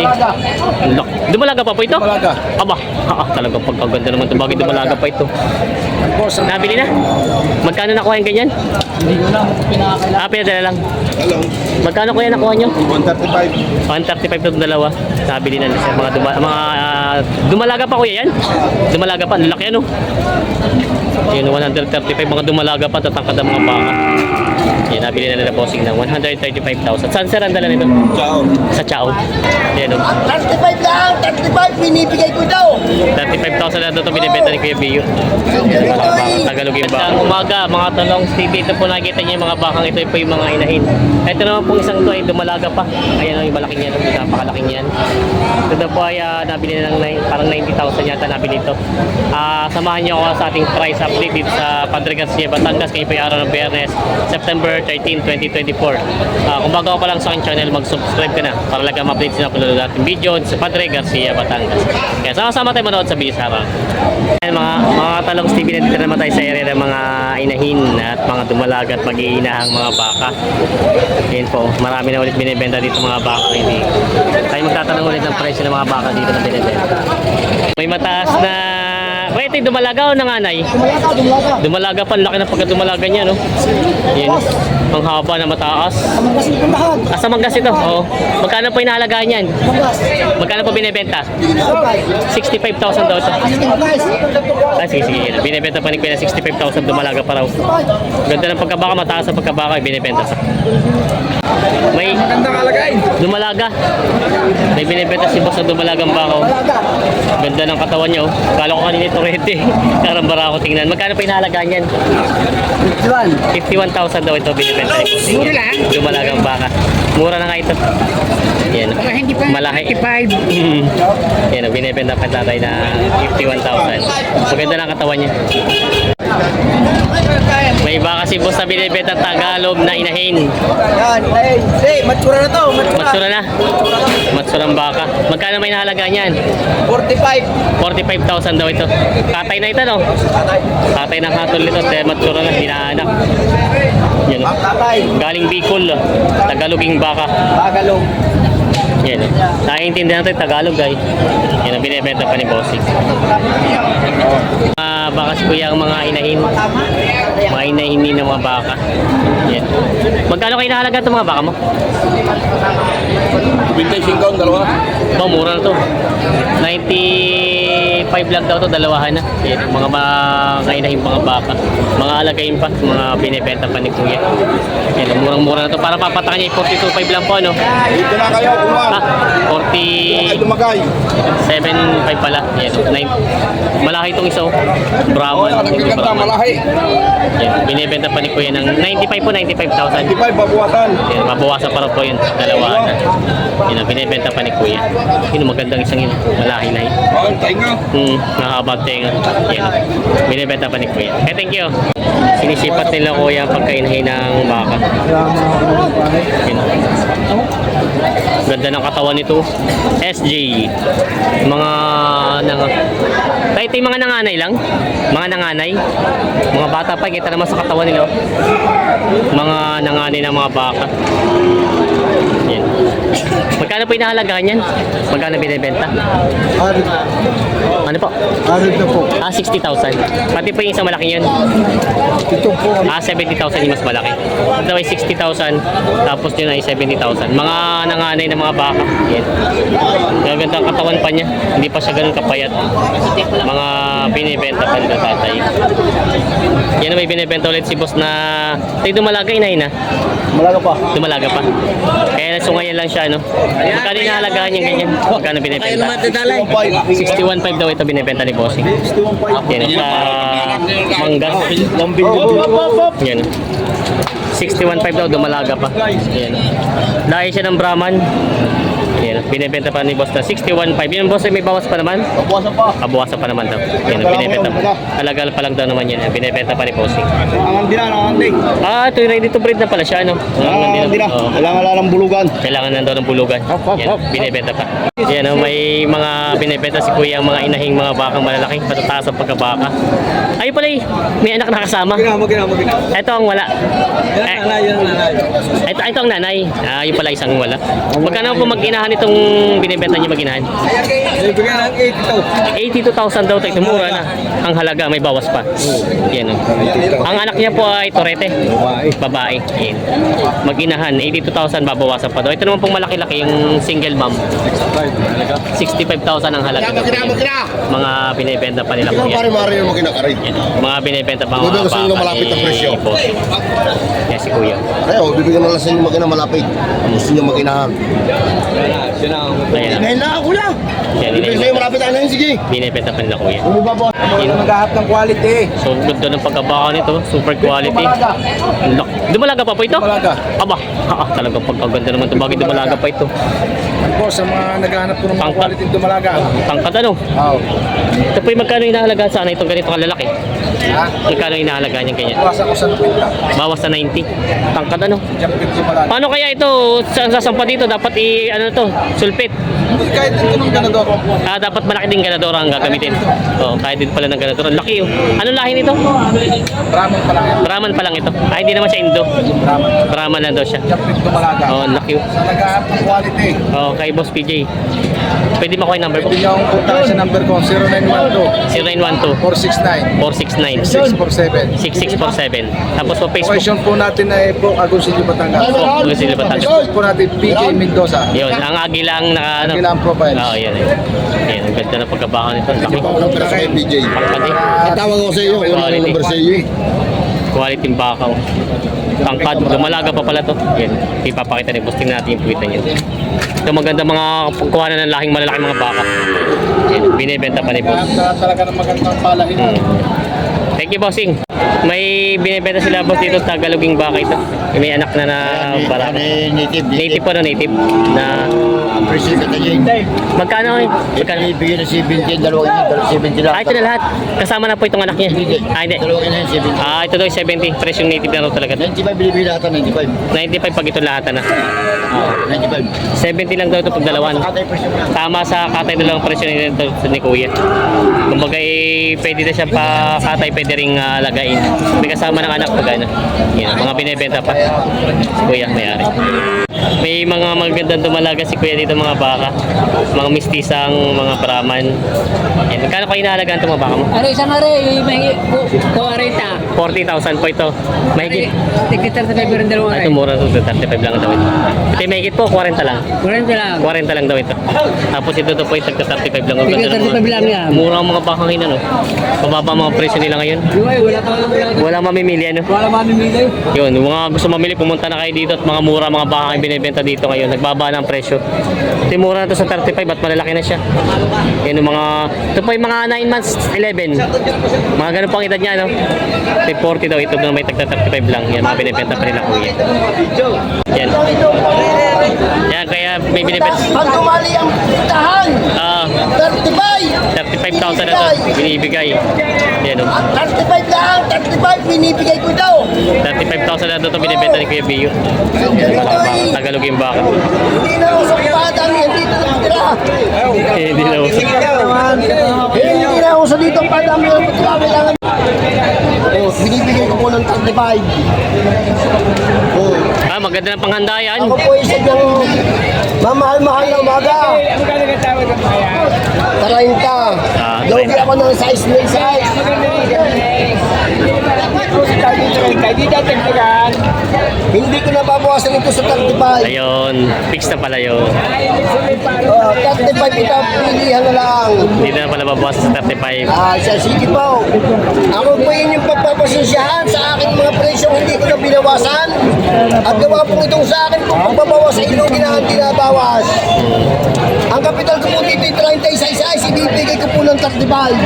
Lak- Dumalaga pa po ito? Dumalaga. Aba, ah, talaga pagkaganda naman ito. Bakit dumalaga pa ito? Nabili na? Magkano nakuha yung ganyan? Hindi ko na pinakakailangan. Ah, pinadala lang. Hello. Magkano kuya nakuha nyo? 135. 135 na dalawa. Nabili na sa mga duma, mga ah, dumalaga pa kuya yan? Dumalaga pa, laki ano? Yun, 135 mga dumalaga pa tatangkad ang mga baka. Yan, nabili na nila bossing ng 135,000. Saan sir ang dala nito? Ciao. Sa Chao. Yan, oh. 35 lang! 35! Binibigay ko daw! 35,000 na ito binibenta ni Kuya Bio. Yan, mga baka. Tagalog yung baka. umaga, mga talong TV. Ito po nakikita niyo yung mga bakang ito po yung mga inahin. Ito naman po isang to ay dumalaga pa. Ayan o, yung malaki niyan. Yung napakalaking yan. Ito na po ay ah, nabili na ng nine- parang 90,000 yata nabili ito. Ah, samahan niyo ako sa ating price update dito sa Padre Garcia, Batangas. Ngayon po yung araw ng Biyernes, September 13, 2024. Ah, kung bago pa lang sa aking channel, mag-subscribe ka na para lang ma-update sa upload natin video sa Padre Garcia, Batangas. Kaya sama-sama tayo manood sa sa araw. Ayan, mga mga talong TV na dito naman tayo sa area ng mga inahin at mga dumalaga at mag-iinahang mga baka. Ayan po, marami na ulit binibenta dito mga baka. Hindi. Tayo magtatanong ulit ng presyo ng mga baka dito na binibenta. May mataas na... Ito dumalaga o nanganay? Dumalaga, dumalaga. Dumalaga pa, laki ng pagkadumalaga niya, no? Yan. Ang haba na mataas. Kamanggas ng pundahan. Asa manggas ito? Oo. Magkano po inahalagaan yan? Kamanggas. Magkano po binibenta? 65,000 daw ito. Ah, sige, sige. Yan. Binibenta pa ni Kuya 65,000 dumalaga pa raw. Ganda ng pagkabaka, mataas ang pagkabaka, binibenta pa. May Magandang kalagay. dumalaga. May binibenta si boss na dumalagang bako. Dumalaga. Ganda ng katawan niya, oh. Kala ko kanina ito rete. Karambara ako tingnan. Magkano pa inahalagaan yan? Juan. 51,000 daw ito binibenta. Mura lang? Dumalagang baka. Mura na nga ito. Yan. Hindi pa Malahi. 55. Mm. Yan, binibenta pa tatay na 51,000. Maganda ng katawan niya. May iba kasi boss na binibenta Tagalog na inahin. Yan. Ay, hey, matsura na to. Matsura. Matsura na. Matsurang baka. Magkano may nahalaga niyan? 45. 45,000 daw ito. Katay na ito, no? Katay ng hatol nito. Dahil matsura na, dinaanak. Yan. Tatay. Galing Bicol. Ah. Tagaloging baka. Tagalog. Yan. Naiintindihan natin Tagalog ay. Yan ang binibenta pa ni Bossing. Uh, bakas po yung mga inahin. Mga inahin ng mga baka. Yan. Magkano kayo nahalaga itong mga baka mo? 25 ang dalawa. Ito, mura na ito. 90 5 lang daw to dalawahan na. Yan, mga makainahin mga baka. Mga alagayin pa, mga binibenta pa ni Kuya. Yan, murang-mura na to. Para papatakan niya, 42.5 lang po, ano? Dito na kayo, kumang. Ah, 40... Dumagay. 7.5 pala. Yan, 9. Malaki itong isa, oh. Brahman. Oh, nagbibenta, malaki. Yan, binibenta pa ni Kuya ng 95 po, 95,000. 95, babawasan. Yan, babawasan para po yun. Dalawahan na. Oh. Yan, binibenta pa ni Kuya. Yun, magandang isang yun. Malaki na yun. Oh, tayo nga. Hmm, nakakabang tenga. Yan. Binibenta pa ni Kuya. Eh, thank you. Sinisipat nila kuya ang pagkainahin ng baka. Yan. Ganda ng katawan nito. SJ. Mga nang Kahit yung mga nanganay lang. Mga nanganay. Mga bata pa. Kita naman sa katawan nila. oh. Mga nanganay ng mga baka. Yan. Magkano po inahalagahan yan? Magkano binibenta? Arid. Ano po? Arid na po. Ah, 60,000. Pati po yung isang malaki yun. Ito po. Ah, 70,000 yung mas malaki. Ito ay 60,000. Tapos yun ay 70,000. Mga nanganay ng mga baka. Yan. Gaganda ang katawan pa niya. Hindi pa siya ganun kapayat. Mga binibenta pa nila tatay. Yan may binibenta ulit si boss na tayo dumalaga inahin na. Malaga pa. Dumalaga pa. Kaya nasungayan lang siya, no? Magkano inaalagaan yung ganyan? Magkano binibenta? 61.5 daw ito binibenta ni Bossing. Yan, sa manggas. Yan. 61.5 daw, dumalaga pa. Yan. Dahil siya ng Brahman. Yan, binibenta pa ni boss na 61.5. Yan, boss, may bawas pa naman. Babuwasan pa. Kabuwasan pa naman daw. Yan, binibenta pa. Talagal pa lang daw naman yan. Binibenta pa ni Bossing. Ang andina, ang anding. Ah, ito ready to breed na pala siya, no? Ang andina. Oo. Kailangan wala ng bulugan. Kailangan na daw ng bulugan. Yan, binibenta pa. Yan, oh, may mga binibenta si kuya ang mga inahing mga bakang malalaki. Patataas ang pagkabaka. Ayun pala eh, may anak na kasama. Ginama, ginama, ginama. Ito ang wala. Yan, Eh, nanay, yan, nanay. ito, ito ang nanay. Ah, yun pala isang wala. Magkano po mag-inahan magkano itong binibenta niyo maginahan? Bibigyan ng 82. 82,000 daw tayo. Mura na. Ang halaga, may bawas pa. Yan o. Ang anak niya po ay Torete. Babae. Babae. Yan. Maginahan, 82,000 babawasan pa daw. Ito naman pong malaki-laki, yung single mom. 65,000 ang halaga. Mga binibenta pa nila po yan. Pare-mare yung makinakarin. Mga binibenta pa mga gusto nyo baka malapit ni presyo. Yan si kuya. Kaya, oh, bibigyan na lang sa inyo makina malapit. Gusto nyo makinahan. Na ang Ayan. Inahin na ako lang. Yan, yan. sa'yo malapit ang inahin, sige. Binibenta pa nila kuya. Bumaba po. Yan. Maghahat ng quality. So, ganda ng pagkabaka nito. Super quality. Ang laki. Dumalaga pa po ito? Dumalaga. Aba, ah, talagang pagkaganda naman ito. Bakit dumalaga pa ito? Ang boss, sa mga naghahanap po ng mga Pangkat. quality dumalaga. Tangkad ano? Oo. Ito po yung magkano inahalagaan sana itong ganito kalalaki. Ha? Magkano inahalagaan yung ganyan? Iwasan ko sa lupit lang. Bawas sa 90. Tangkad ano? Jumping dumalaga. Paano kaya ito sa sasampa dito dapat i ano to, sulpit. Kahit ito ng ganador. Ah, dapat malaki din ganadora ang gagamitin. Oh, kahit din pala ng ganadora. Ang Laki oh. Anong lahi nito? Ramon pa lang yan. Brahman pa lang ito. Ay, hindi naman siya Indo. Ramon. Brahman lang daw siya. Jumping dumalaga. Oh, ang laki oh. Sa naghahanap ng quality. Oh, kay Boss PJ. Pwede mo yung number ko? Pwede niyo akong puntahan sa number ko 0912 0912 469 469 6647. 6647. Tapos po Facebook. Location po natin ay po Agoncillo, Batangas. Po, Lucille Batangas. Facebook po natin PJ Mendoza. Yun, ang agilang naka ano. Agilang profiles. Oo, yun. Yun, ang ganda ng pagkabaka nito. Laki. Ako ng pera kay BJ. Pangkadi. Tatawag ko sa iyo. Yung Quality. number sa iyo. Quality ng bakaw. Tangkad, lumalaga pa pala to. Yan, ipapakita ni Busting natin yung puwitan niya. Ito maganda mga pagkuhanan ng laking malalaking mga baka. Yan, binibenta pa ni Boss. Talaga ng magandang palahin. Hmm. Thank you, bossing. May binibenta sila boss dito sa Tagaloging baka ito. May anak na na para. native. Native po na native. Na presyo ka tayo. magkano eh? Magkano? Ibigyan na 17, dalawang ina, dalawang 70 lang. Ah, ito na lahat. Kasama na po itong anak niya. Ah, hindi. Dalawang ina, 70. Ah, ito daw yung 70. Presyong native na raw talaga. 95 binibigyan natin, 95. 95 pag ito lahat na. Oo, 95. 70 lang daw ito pag dalawan. Presyo na. Tama sa katay na lang ang presyo nito ni Kuya. Kumbaga eh, pwede na siya pa katay, pwede ring ah, lagain. May kasama ng anak pag ano. Yan, mga binibenta pa. Si Kuya may-ari. May mga magandang dumalaga si Kuya dito mga baka. Mga mistisang mga Brahman. Yan. Magkano kayo inahalagaan itong mga baka mo? Ano isa mare, may kuwarita. 40,000 po ito. Mahigit. Sa paper ng dalawa ito mura ito. 35 lang daw ito. Ito mahigit po, 40 lang. Kuwarita lang. 40 lang daw ito. Tapos ito to po yung tagka 35 lang. Ng 35 lang yan. Mura ang mga bakang ina, no? Pababa ang mga presyo nila ngayon. Wala pa wala. Wala mamimili, ano? Wala mamimili. Yun, mga gusto mamili, pumunta na kayo dito at mga mura mga bakang binibenta dito ngayon. Nagbaba ng presyo. Ito yung mura na to sa 35 at malalaki na siya. Yan yung mga, ito po yung mga 9 months, 11. Mga ganun pang edad niya, no? Ito yung 40 daw, ito na may tagka 35 lang. Yan, mga binibenta pa nila kuya. Yan. Yan, kaya may binibenta. Pag tumali ang pitahan, Ah, 35! 35,000 na to, binibigay. Yan, no? At 35 lang, 35 binibigay ko daw. 35,000 na ito binibenta ni Kuya Bio. Tagalog yung baka. Hindi na ako sa padang, hindi na tira. Hindi na. Eh, Hindi na sa dito padang, hindi na ako tira. Kailangan. Binibigay ko po ng 35. Oh, Ah, maganda ng panghandayan. ako po isa ng mamahal-mahal na umaga. 30. Ah, Logi 30. ako ng size may size. Hindi ko nababawasan ito sa 35. Ayun, fix na pala yun. Oh, 35 ito, pilihan na lang. Hindi na pala babawas sa 35. Ah, siya, sige po. Ako po yun yung pagpapasensyahan sa aking mga presyong hindi ko na binawasan. At gawa po itong sa akin kung pagbabawas sa ilugin na ang tinabawas. Ang kapital ko po ng 35.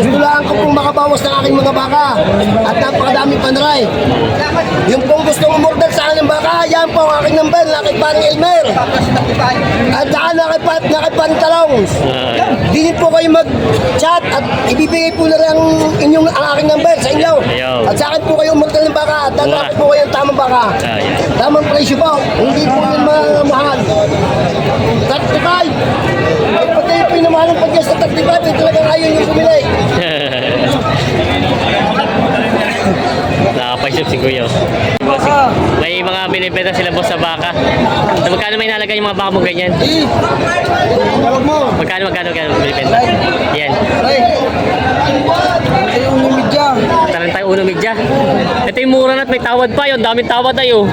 Gusto lang ko pong makabawas ng aking mga baka. At napakadami panray. Yung pong gustong umorder sa akin ng baka, yan po ang aking number, nakipang Elmer. At saka nakipang, nakipang talong. Ah, Di po kayo mag-chat at ibibigay po na lang inyong ang aking number sa inyo. At sa akin po kayo umorder ng baka at tatrapin po kayo ng tamang baka. Ah. Tamang presyo po. Hindi po yun mahal. 35. Pinamahal ng pagkas sa 35, eh, talagang ayaw yung bumili. Nakapaisip si Kuya. Bossing. May mga binibenta sila boss sa baka. So, magkano may nalagay yung mga baka mo ganyan? Magkano, magkano, magkano binibenta? Yan. Tarang tayo uno medya. Ito yung mura na at may tawad pa yun. Daming tawad tayo.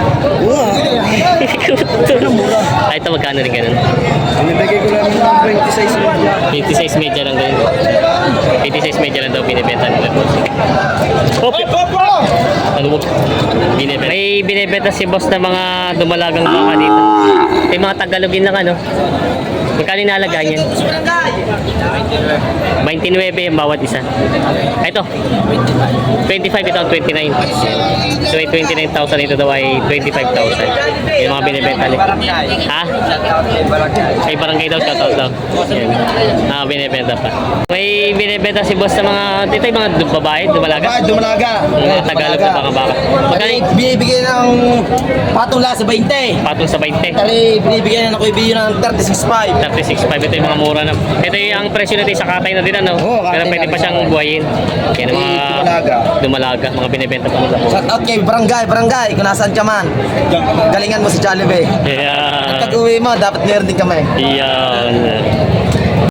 Ay, ito magkano rin ganun? Binibigay ko lang ng 26 medya. 56 medya lang ganun. 56 medya lang daw binibenta nila boss. Hop! Ano mo? Binibenta. May binibenta si boss na mga dumalagang baka dito. May mga Tagalogin lang ano. Magkano yung nalaga niyan? 29 yung bawat isa. Ito. 25 ito ang 29. So may 29,000 ito daw ay 25,000. Yung mga binibenta nila. Ha? Ay barangay daw shoutout daw. Yan. Ah, binibenta pa. May binibenta si boss sa mga dito yung mga babae, dumalaga. Bakit dumalaga? Mga Tagalog na baka baka. Magkano Binibigyan ng patong lasa 20. patong sa 20? Tali, binibigyan na ako ibiyo ng 36.5. 36.5 ito yung mga mura na. Ito yung ang presyo nito sa katay na din ano. Oo, katay Pero pwede na pa rin siyang buhayin. Yan ang mga Dumalaga. dumalaga, mga binibenta pa nila. Shout out kay Barangay, Barangay, kung nasaan ka man. Galingan mo si Jollibee. Yeah. Pag uwi mo, dapat meron din kami. Yan.